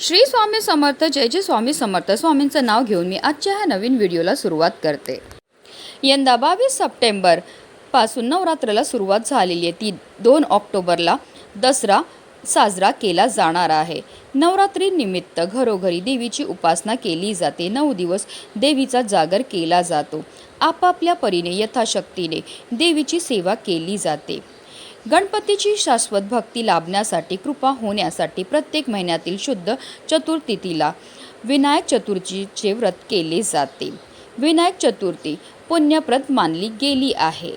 श्री स्वामी समर्थ जय जय स्वामी समर्थ. स्वामींचं नाव घेऊन मी आजच्या ह्या नवीन व्हिडिओला सुरुवात करते. यंदा बावीस सप्टेंबरपासून नवरात्राला सुरुवात झालेली आहे. ती दोन ऑक्टोबरला दसरा साजरा केला जाणार आहे. नवरात्रीनिमित्त घरोघरी देवीची उपासना केली जाते. नऊ दिवस देवीचा जागर केला जातो. आपापल्या परीने यथाशक्तीने देवीची सेवा केली जाते. गणपतीची शाश्वत भक्ती लाभण्यासाठी कृपा होण्यासाठी प्रत्येक महिन्यातील शुद्ध चतुर्थीला विनायक चतुर्थीचे व्रत केले जाते. विनायक चतुर्थी पुण्यप्रत मानली गेली आहे.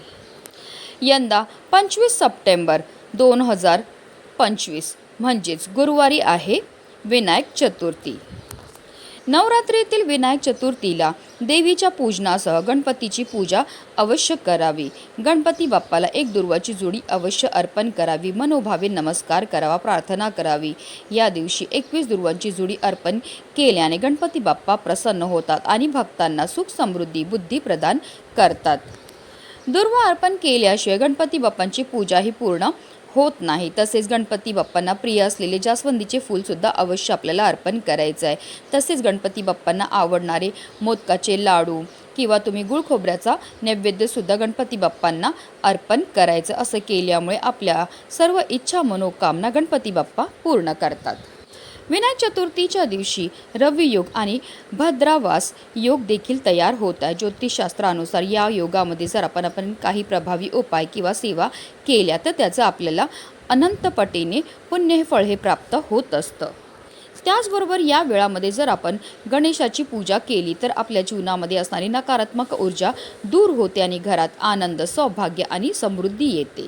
यंदा पंचवीस सप्टेंबर दोन हजार पंचवीस म्हणजेच गुरुवारी आहे विनायक चतुर्थी. नवरात्रीतील विनायक चतुर्थीला देवीच्या पूजनासह गणपतीची पूजा अवश्य करावी. गणपती बाप्पाला एक दुर्वाची जोडी अवश्य अर्पण करावी. मनोभावे नमस्कार करावा प्रार्थना करावी. या दिवशी एकवीस दुर्वांची जोडी अर्पण केल्याने गणपती बाप्पा प्रसन्न होतात आणि भक्तांना सुख समृद्धी बुद्धी प्रदान करतात. दुर्वा अर्पण केल्याशिवाय गणपती बाप्पांची पूजा ही पूर्ण होत नाही. तसेच गणपती बाप्पांना प्रिय असलेले जास्वंदीचे फूलसुद्धा अवश्य आपल्याला अर्पण करायचं आहे. तसेच गणपती बाप्पांना आवडणारे मोदकाचे लाडू किंवा तुम्ही गुळ खोबऱ्याचा नैवेद्यसुद्धा गणपती बाप्पांना अर्पण करायचं असं केल्यामुळे आपल्या सर्व इच्छा मनोकामना गणपती बाप्पा पूर्ण करतात. विनायक चतुर्थीच्या दिवशी रवियोग आणि भद्रावास योग देखील तयार होत आहे. ज्योतिषशास्त्रानुसार या योगामध्ये जर आपण आपण काही प्रभावी उपाय किंवा सेवा केल्या तर त्याचं आपल्याला अनंतपटीने पुण्य फळ हे प्राप्त होत असतं. त्याचबरोबर या वेळामध्ये जर आपण गणेशाची पूजा केली तर आपल्या जीवनामध्ये असणारी नकारात्मक ऊर्जा दूर होते आणि घरात आनंद सौभाग्य आणि समृद्धी येते.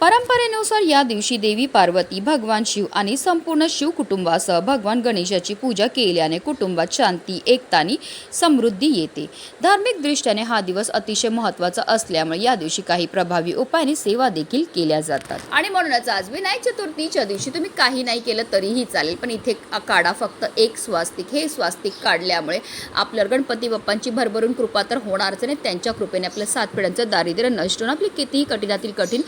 परंपरेनुसार या दिवशी देवी पार्वती भगवान शिव आणि संपूर्ण शिव कुटुंबासह भगवान गणेशाची पूजा केल्याने कुटुंबात शांती एकता आणि समृद्धी येते. धार्मिक दृष्ट्याने हा दिवस अतिशय महत्त्वाचा असल्यामुळे या दिवशी काही प्रभावी उपाय आणि सेवा देखील केल्या जातात. आणि म्हणूनच आज विनायक चतुर्थीच्या दिवशी तुम्ही काही नाही केलं तरीही चालेल पण इथे काढा फक्त एक स्वास्तिक. हे स्वास्तिक काढल्यामुळे आपल्या गणपती बाप्पांची भरभरून कृपा तर होणारच नाही त्यांच्या कृपेने आपल्या सात पिढ्यांचं दारिद्र्य नष्ट होऊन आपली कितीही कठीणातील कठीण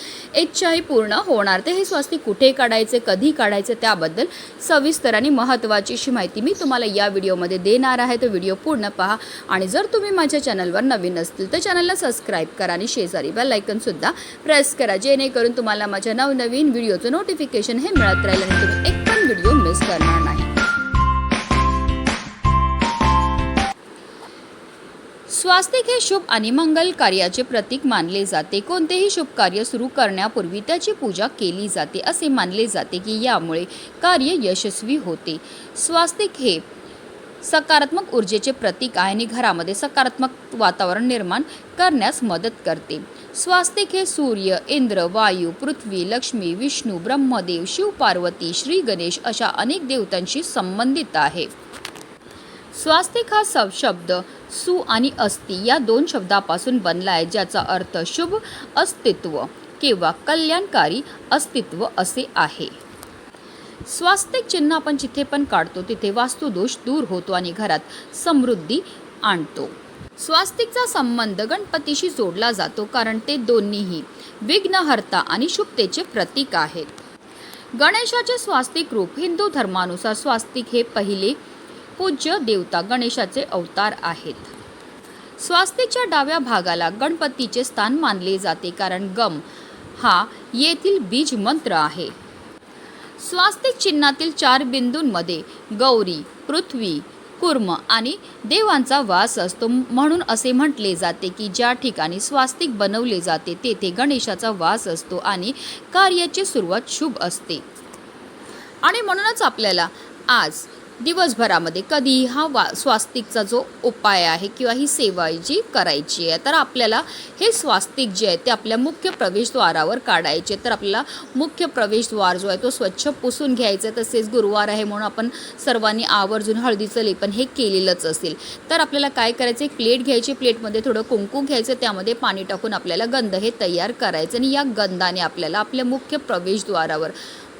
लोकशाही पूर्ण होणार. ते हे स्वास्तिक कुठे काढायचे कधी काढायचे त्याबद्दल सविस्तर आणि महत्त्वाची अशी माहिती मी तुम्हाला या व्हिडिओमध्ये देणार आहे. तो व्हिडिओ पूर्ण पहा आणि जर तुम्ही माझ्या चॅनलवर नवीन असतील तर चॅनलला सबस्क्राईब करा आणि शेजारी बेल सुद्धा प्रेस करा जेणेकरून तुम्हाला माझ्या नवनवीन व्हिडिओचं नोटिफिकेशन हे मिळत राहील आणि तुम्ही एक पण व्हिडिओ मिस करणार स्वास्तिक हे शुभ आणि मंगल कार्याचे प्रतीक मानले जाते. कोणतेही शुभ कार्य सुरू करण्यापूर्वी त्याची पूजा केली जाते असे मानले जाते की यामुळे कार्य यशस्वी होते. स्वास्तिक हे सकारात्मक ऊर्जेचे प्रतीक आहे आणि घरामध्ये सकारात्मक वातावरण निर्माण करण्यास मदत करते. स्वास्तिक हे सूर्य इंद्र वायू पृथ्वी लक्ष्मी विष्णू ब्रह्मदेव शिव पार्वती श्री गणेश अशा अनेक देवतांशी संबंधित आहे. स्वास्तिक हा शब्द सु आणि अस्ति या दोन शब्दापासून बनला आहे ज्याचा अर्थ शुभ अस्तित्व किंवा कल्याणकारी अस्तित्व असे आहे. स्वास्तिक चिन्ह आपण जिथे पण काढतो तिथे वास्तुदोष दूर होतो आणि घरात समृद्धी आणतो. स्वास्तिकचा संबंध गणपतीशी जोडला जातो कारण ते दोन्हीही विघ्नहर्ता आणि शुभतेचे प्रतीक आहेत. गणेशाचे स्वास्तिक रूप हिंदू धर्मानुसार स्वास्तिक हे पहिले पूज्य देवता गणेशाचे अवतार आहेत. स्वास्तिकच्या डाव्या भागाला गणपतीचे स्थान मानले जाते कारण गम हा येथील बीज मंत्र आहे. स्वास्तिक चिन्हातील चार बिंदूंमध्ये गौरी पृथ्वी कुर्म आणि देवांचा वास असतो म्हणून असे म्हटले जाते की ज्या ठिकाणी स्वास्तिक बनवले जाते तेथे गणेशाचा वास असतो आणि कार्याची सुरुवात शुभ असते. आणि म्हणूनच आपल्याला आज दिवसभरामध्ये कधी हा वा स्वास्तिकचा जो उपाय आहे किंवा ही सेवा जी करायची आहे तर आपल्याला हे स्वास्तिक जे आहे ते आपल्या मुख्य प्रवेशद्वारावर काढायचे. तर आपल्याला मुख्य प्रवेशद्वार जो आहे तो स्वच्छ पुसून घ्यायचा तसेच गुरुवार आहे म्हणून आपण सर्वांनी आवर्जून हळदीचं लेपन हे केलेलंच असेल. तर आपल्याला काय करायचं? एक प्लेट घ्यायची. प्लेटमध्ये थोडं कुंकू घ्यायचं. त्यामध्ये पाणी टाकून आपल्याला गंध हे तयार करायचं. आणि या गंधाने आपल्याला आपल्या मुख्य प्रवेशद्वारावर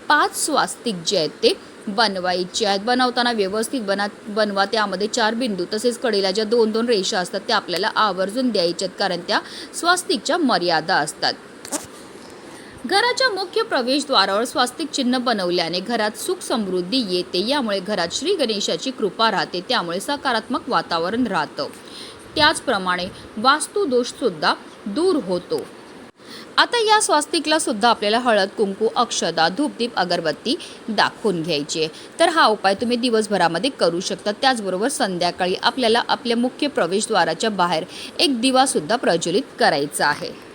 पाच स्वास्तिक जे आहेत ते बनवायची आहेत. बनवताना व्यवस्थित बना बनवा. त्यामध्ये चार बिंदू तसेच कडेला ज्या दोन दोन रेषा असतात. त्या आपल्याला आवर्जून द्यायच्या आहेत कारण त्या स्वास्तिकच्या मर्यादा असतात. घराच्या मुख्य प्रवेशद्वारावर स्वास्तिक चिन्ह बनवल्याने घरात सुख समृद्धी येते. यामुळे घरात श्री गणेशाची कृपा राहते. त्यामुळे सकारात्मक वातावरण राहतं. त्याचप्रमाणे वास्तुदोषसुद्धा दूर होतो. आता या स्वास्तिकला सुद्धा आपल्याला हळद कुंकू अक्षदा धूपदीप अगरबत्ती दाखवून घ्यायची आहे. तर हा उपाय तुम्ही दिवसभरामध्ये करू शकता. त्याचबरोबर संध्याकाळी आपल्याला आपल्या मुख्य प्रवेशद्वाराच्या बाहेर एक दिवासुद्धा प्रज्वलित करायचा आहे.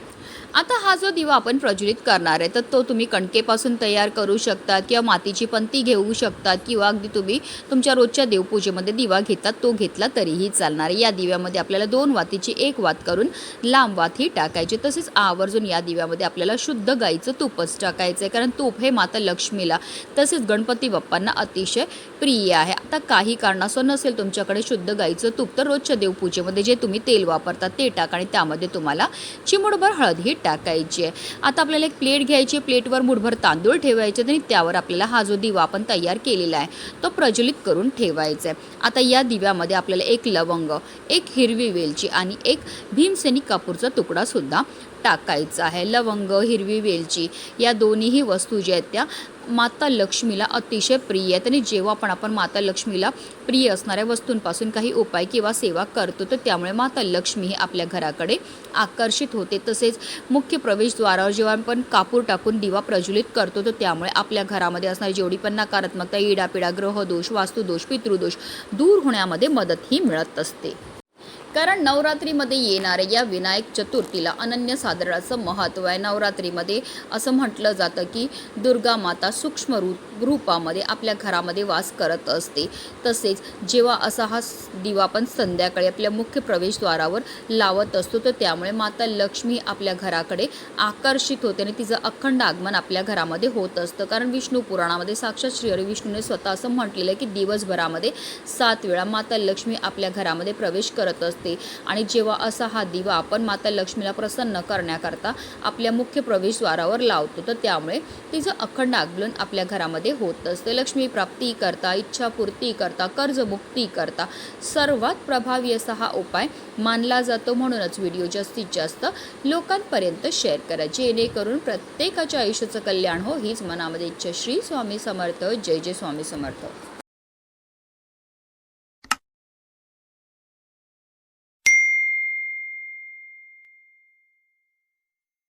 आता हा जो दिवा आपण प्रज्वलित करणार आहे तर तो तुम्ही कणकेपासून तयार करू शकतात किंवा मातीची पंती घेऊ शकतात किंवा अगदी तुम्ही तुमच्या रोजच्या देवपूजेमध्ये दिवा घेतात तो घेतला तरीही चालणार आहे. या दिव्यामध्ये आपल्याला दोन वातीची एक वात करून लांब वात ही टाकायची. तसेच आवर्जून या दिव्यामध्ये आपल्याला शुद्ध गाईचं तूपच टाकायचं आहे कारण तूप हे माता लक्ष्मीला तसेच गणपती बाप्पांना अतिशय प्रिय आहे. आता काही कारणास्तव नसेल तुमच्याकडे शुद्ध गाईचं तूप तर रोजच्या देवपूजेमध्ये जे तुम्ही तेल वापरता ते टाका आणि त्यामध्ये तुम्हाला चिमुडभर हळद ही टाकायची. आहे आता आपल्याला एक प्लेट घ्यायची प्लेटवर मुठभर तांदूळ ठेवायचे आणि त्यावर आपल्याला हा जो दिवा आपण तयार केलेला आहे तो प्रज्वलित करून ठेवायचा आहे. आता या दिव्यामध्ये आपल्याला एक लवंग एक हिरवी वेलची आणि एक भीमसेनी कापूरचा तुकडासुद्धा टाकायचा आहे. लवंग हिरवी वेलची या दोन्हीही वस्तू ज्या आहेत त्या माता लक्ष्मीला अतिशय प्रिय आहेत आणि जेव्हा पण आपण माता लक्ष्मीला प्रिय असणाऱ्या वस्तूंपासून काही उपाय किंवा सेवा करतो तर त्यामुळे माता लक्ष्मी ही आपल्या घराकडे आकर्षित होते. तसेच मुख्य प्रवेशद्वारावर जेव्हा आपण कापूर टाकून दिवा प्रज्वलित करतो तर त्यामुळे आपल्या घरामध्ये असणारी जेवढी पण नकारात्मकता इडापिडा ग्रहदोष वास्तुदोष पितृदोष दूर होण्यामध्ये मदतही मिळत असते. कारण नवरात्रीमध्ये येणाऱ्या या विनायक चतुर्थीला अनन्य सादराचं महत्त्व आहे. नवरात्रीमध्ये असं म्हटलं जातं की दुर्गा माता सूक्ष्म रूप रूपामध्ये आपल्या घरामध्ये वास करत असते. तसेच जेव्हा असा हा दिवा आपण संध्याकाळी आपल्या मुख्य प्रवेशद्वारावर लावत असतो तर त्यामुळे माता लक्ष्मी आपल्या घराकडे आकर्षित होते आणि तिचं अखंड आगमन आपल्या घरामध्ये होत असतं. कारण विष्णू पुराणामध्ये साक्षात श्री विष्णूने स्वतः असं म्हटलेलं आहे की दिवसभरामध्ये सात वेळा माता लक्ष्मी आपल्या घरामध्ये प्रवेश करत असते. आणि जेव्हा असा हा दिवा आपण माता लक्ष्मीला प्रसन्न करण्याकरता आपल्या मुख्य प्रवेशद्वारावर लावतो तर त्यामुळे तिचं अखंड आगमन आपल्या घरामध्ये होत असते. लक्ष्मी प्राप्ती करता इच्छापूर्ती करता कर्जमुक्ती करता सर्वात प्रभावी असा हा उपाय मानला जातो म्हणूनच व्हिडिओ जास्तीत जास्त लोकांपर्यंत शेअर करा. जेणेकरून प्रत्येकाच्या आयुष्याचं कल्याण हो हीच मनामध्ये इच्छा. श्री स्वामी समर्थ. जय जय स्वामी समर्थ.